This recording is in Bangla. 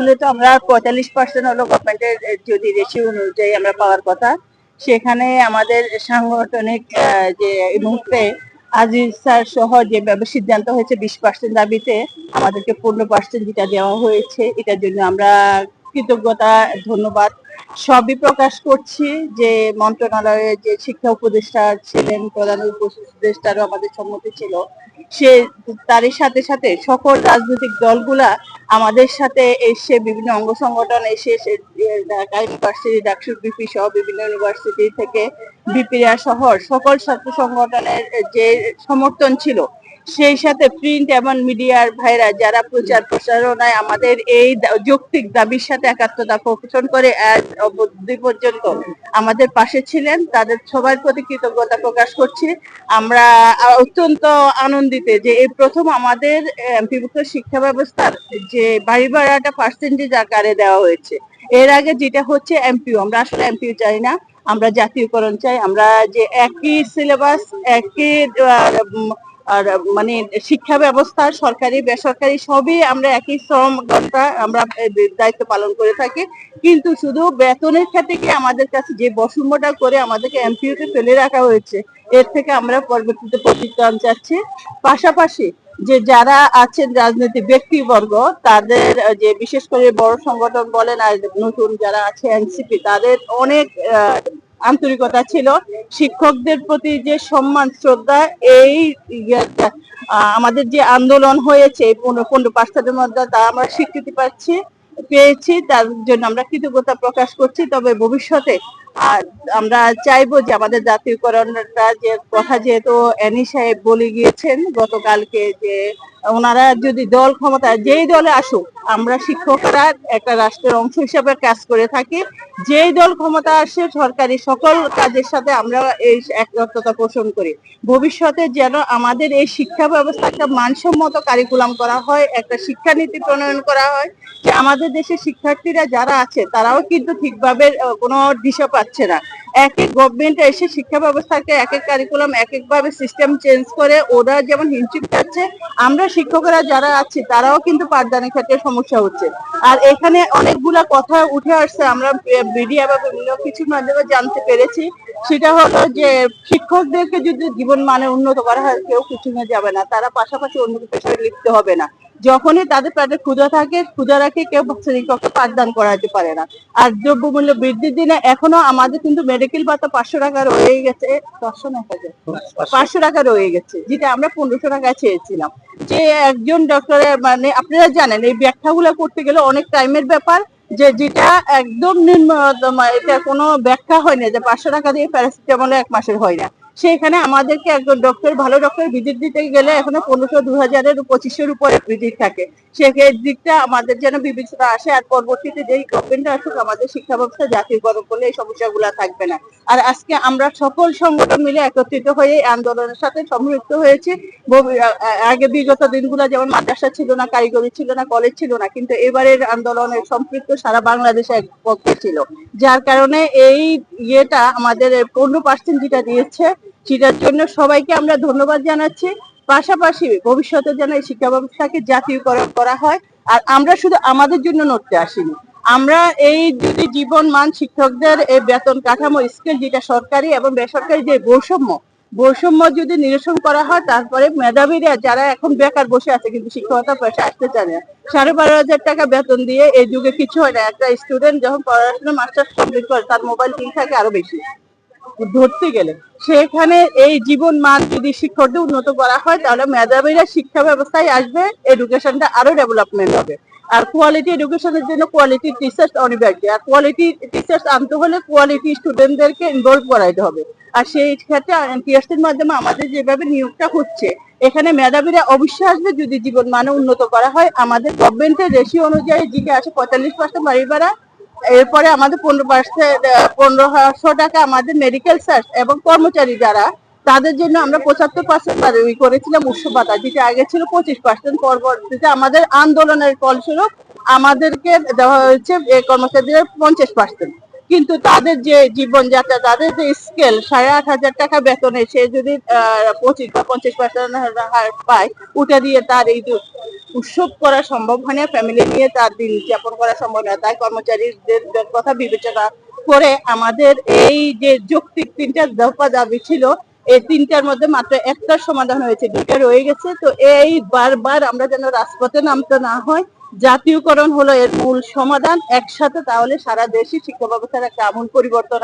আসলে তো আমরা পঁয়তাল্লিশ পার্সেন্ট হলো গভর্নমেন্টের যদি রেশিও অনুযায়ী আমরা পাওয়ার কথা। সেখানে আমাদের সাংগঠনিক যে মুহূর্তে আজিজ স্যার সহ যে সিদ্ধান্ত হয়েছে, বিশ পার্সেন্ট দাবিতে আমাদেরকে পনেরো পার্সেন্ট যেটা দেওয়া হয়েছে, এটার জন্য আমরা কৃতজ্ঞতা, ধন্যবাদ। সবই প্রকাশ করছি যে মন্ত্রণালয়ের যে শিক্ষা উপদেষ্টা ছিলেন, প্রধান উপদেষ্টারও আমাদের সম্মতি ছিল। সে তারই সাথে সাথে সকল রাজনৈতিক দলগুলা আমাদের সাথে এসে বিভিন্ন অঙ্গ সংগঠন এসে ঢাকা ইউনিভার্সিটি ডাকসুর বিপি সহ বিভিন্ন ইউনিভার্সিটি থেকে বিপিআ শহর সকল ছাত্র সংগঠনের যে সমর্থন ছিল সেই সাথে প্রিন্ট এবং মিডিয়ার ভাইরা যারা প্রচার প্রচারণায় আমাদের এই যৌক্তিক দাবির সাথে একাত্মতা পোষণ করে অবধি পর্যন্ত আমাদের পাশে ছিলেন, তাদের সবার প্রতি কৃতজ্ঞতা প্রকাশ করছি। আমরা অত্যন্ত আনন্দিত যে এই প্রথম আমাদের এমপিভুক্ত শিক্ষা ব্যবস্থার যে বাড়ি ভাড়াটা পার্সেন্টেজ আকারে দেওয়া হয়েছে। এর আগে যেটা হচ্ছে এমপিও আমরা আসলে এমপিও চাই না, আমরা জাতীয়করণ চাই, আমরা যে একই সিলেবাস একই আর মানে শিক্ষা ব্যবস্থা, সরকারি, বেসরকারি, সবই আমরা একই শ্রম ঘণ্টা আমরা দায়িত্ব পালন করে থাকি। কিন্তু শুধু বেতনের ক্ষেত্রে কি আমাদের কাছে যে বৈষম্যটা করে আমাদেরকে এমপিওতে ফেলে রাখা হয়েছে, এর থেকে আমরা পরবর্তীতে প্রতিক্রম চাচ্ছি। পাশাপাশি যে যারা আছেন রাজনৈতিক ব্যক্তিবর্গ, তাদের যে বিশেষ করে বড় সংগঠন বলেন আর নতুন যারা আছে এনসিপি, তাদের অনেক আন্তরিকতা ছিল। শিক্ষকদের প্রতি যে সম্মান, শ্রদ্ধা, এই ইয়ে- আমাদের যে আন্দোলন হয়েছে পনেরো পার্সেন্টের মধ্যে তা আমরা স্বীকৃতি পাচ্ছি, পেয়েছি। তার জন্য আমরা কৃতজ্ঞতা প্রকাশ করছি। তবে ভবিষ্যতে আমরা চাইব যে আমাদের জাতীয়করণটা যে কথা যেহেতু এনি সাহেব বলে গিয়েছেন, গতকালকে যে ওনারা যদি দল ক্ষমতা যেই দলে আসুক, আমরা শিক্ষকরা একটা রাষ্ট্রের অংশ হিসাবে কাজ করে থাকি। যেই দল ক্ষমতা আসে, সরকারি সকল কাজের সাথে আমরা এই একত্রতা পোষণ করি। ভবিষ্যতে যেন আমাদের এই শিক্ষা ব্যবস্থা একটা মানসম্মত কারিকুলাম করা হয়, একটা শিক্ষানীতি প্রণয়ন করা হয়, যে আমাদের দেশের শিক্ষার্থীরা যারা আছে, তারাও কিন্তু ঠিকভাবে কোনো দিশা পাচ্ছে না। এক এক গভর্নমেন্ট এসে শিক্ষা ব্যবস্থাকে এক এক কারিকুলাম এক এক ভাবে সিস্টেম চেঞ্জ করে, ওরা যেমন হিমশিম খাচ্ছে, আমরা শিক্ষকরা যারা আছি, তারাও কিন্তু পাঠদানের ক্ষেত্রে সমস্যা হচ্ছে। আর এখানে অনেকগুলা কথা উঠে আসছে, আমরা মিডিয়া বা বিভিন্ন কিছুর মাধ্যমে জানতে পেরেছি। সেটা হলো যে, শিক্ষকদেরকে যদি জীবন মানে উন্নত করা হয়, কেউ পিছনে যাবে না। তারা পাশাপাশি অন্য পেশায় লিপ্ত হবে না। যখনই তাদের পেটে ক্ষুধা থাকে ক্ষুধা রাখে কেউ শ্রেণীকক্ষে পাঠদান করাতে পারে না। আর দ্রব্যমূল্য বৃদ্ধির দিনে এখনও আমাদের কিন্তু মেডিকেল ভাতা পাঁচশো টাকা রয়ে গেছে। পাঁচশো না পাঁচশো। টাকা রয়ে গেছে যেটা আমরা পনেরোশো টাকা চেয়েছিলাম। যে একজন ডক্টরের মানে আপনারা জানেন এই ব্যাখ্যাগুলো করতে গেলে অনেক টাইমের ব্যাপার। যে যেটা একদম নিম্নতম এটা কোনো ব্যাখ্যা হয় না যে পাঁচশো টাকা দিয়ে প্যারাসিটামল এক মাসের হয় না। সেখানে আমাদেরকে একজন ডক্টর ভালো ডক্টর ভিজিট দিতে গেলে এখনও পনেরোশো দু হাজারের পঁচিশের উপরে ভিজিট থাকে। সেই দিকটা আমাদের যেন বিবেচনা আসে আর পরবর্তীতে যেই গভর্নমেন্ট আসুক, আমাদের শিক্ষা ব্যবস্থা জাতীয়করণ করলে এই সমস্যাগুলো থাকবে না। আর আজকে আমরা সকল সংগঠন মিলে একত্রিত হয়ে আন্দোলনের সাথে সম্পৃক্ত হয়েছি। আগে বিগত দিনগুলো যেমন মাদ্রাসা ছিল না, কারিগরি ছিল না কলেজ ছিল না, কিন্তু এবারের আন্দোলনের সম্পৃক্ত সারা বাংলাদেশে এক পক্ষে ছিল। যার কারণে এই ইয়েটা আমাদের পনেরো পার্সেন্ট যেটা দিয়েছে সেটার জন্য সবাইকে আমরা ধন্যবাদ জানাচ্ছি। পাশাপাশি ভবিষ্যতে যেন এই শিক্ষা ব্যবস্থাকে জাতীয়করণ করা হয়। আর আমরা শুধু আমাদের জন্য নড়তে আসিনি। আমরা এই যদি জীবন মান শিক্ষকদের এই বেতন কাঠামো, স্কেল যেটা সরকারি এবং বেসরকারি যে বৈষম্য বৈষম্য যদি নিরসন করা হয়, তারপরে মেধাবীরা যারা এখন বেকার বসে আছে কিন্তু শিক্ষকতা পেশা আসতে চায় না, সাড়ে বারো হাজার টাকা বেতন দিয়ে এই যুগে কিছু হয় না। একটা স্টুডেন্ট যখন পড়াশোনা মাস্টার্স কমপ্লিট করে, তার মোবাইল বিল থাকে আরও বেশি। ধরতে গেলে। সেখানে এই জীবন মান যদি শিক্ষকদের উন্নত করা হয়, তাহলে মেধাবীরা শিক্ষা ব্যবস্থায় আসবে এডুকেশনটা আরও ডেভেলপমেন্ট হবে। আর কোয়ালিটি এডুকেশনের জন্য কোয়ালিটি টিচার্স অনিবার্য। আর কোয়ালিটি টিচার্স আনতে হলে কোয়ালিটি স্টুডেন্টদেরকে ইনভলভ করাইতে হবে। আর সেই ক্ষেত্রে টিএসসির মাধ্যমে আমাদের যেভাবে নিয়োগটা হচ্ছে, এখানে মেধাবীরা অবশ্যই আসবে যদি জীবন মানে উন্নত করা হয়। আমাদের গভর্নমেন্টের রেশিও অনুযায়ী যেটা আছে পঁয়তাল্লিশ পার্সেন্ট বাড়ি ভাড়া এরপরে আমাদের পনেরো পার্সেন্ট পনেরোশো টাকা আমাদের মেডিকেল সার্চ এবং কর্মচারী যারা, তাদের জন্য আমরা পঁচাত্তর পার্সেন্ট করেছিলাম উৎসব ভাতা, যেটা আগে ছিল পঁচিশ পার্সেন্ট পরবর্তীতে আমাদের আন্দোলনের ফলস্বরূপ আমাদেরকে দেওয়া হয়েছে কর্মচারীদের পঞ্চাশ পার্সেন্ট। কিন্তু তাদের যে জীবনযাত্রা, তাদের যে স্কেল সাড়ে আট হাজার টাকা বেতনে সে যদি পঁচিশ বা পঞ্চাশ পার্সেন্ট হার পায়, উঠে দিয়ে তার এই উৎসব করা সম্ভব হয় না। ফ্যামিলি নিয়ে তার দিন যাপন করা সম্ভব না। তাই কর্মচারীদের কথা বিবেচনা করে আমাদের এই যে যৌক্তিক তিনটা দফা দাবি ছিল, এই তিনটার মধ্যে মাত্র একটার সমাধান হয়েছে, দুইটা রয়ে গেছে। তো এই বারবার আমরা যেন রাজপথে নামতে না হয়, জাতীয়করণ হলো এর মূল সমাধান। একসাথে তাহলে সারা দেশে শিক্ষা ব্যবস্থার একটা আমূল পরিবর্তন